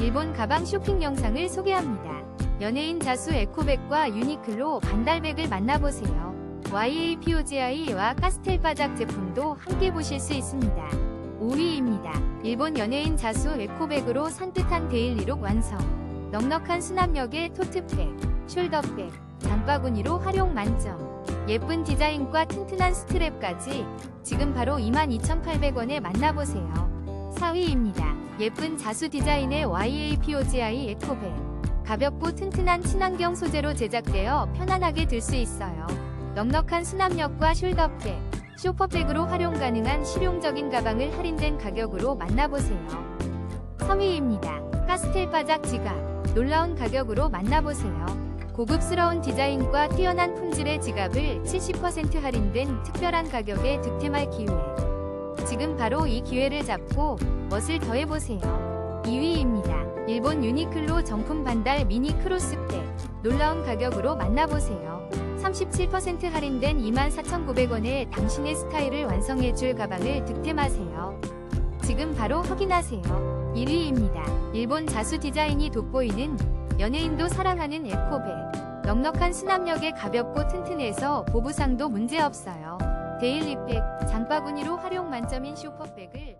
일본 가방 쇼핑 영상을 소개합니다. 연예인 자수 에코백과 유니클로 반달백을 만나보세요. YAPOGI와 카스텔바작 제품도 함께 보실 수 있습니다. 5위입니다. 일본 연예인 자수 에코백으로 산뜻한 데일리룩 완성. 넉넉한 수납력의 토트백, 숄더백, 장바구니로 활용 만점. 예쁜 디자인과 튼튼한 스트랩까지 지금 바로 22,800원에 만나보세요. 4위입니다. 예쁜 자수 디자인의 YAPOGI 에코백. 가볍고 튼튼한 친환경 소재로 제작되어 편안하게 들 수 있어요. 넉넉한 수납력과 숄더백, 쇼퍼백으로 활용 가능한 실용적인 가방을 할인된 가격으로 만나보세요. 3위입니다. 카스텔 바작 지갑. 놀라운 가격으로 만나보세요. 고급스러운 디자인과 뛰어난 품질의 지갑을 70% 할인된 특별한 가격에 득템할 기회. 지금 바로 이 기회를 잡고 멋을 더해보세요. 2위입니다. 일본 유니클로 정품 반달 미니 크로스백. 놀라운 가격으로 만나보세요. 37% 할인된 24,900원에 당신의 스타일을 완성해줄 가방을 득템하세요. 지금 바로 확인하세요. 1위입니다. 일본 자수 디자인이 돋보이는 연예인도 사랑하는 에코백. 넉넉한 수납력에 가볍고 튼튼해서 보부상도 문제없어요. 데일리백, 장바구니로 활용 만점인 슈퍼백을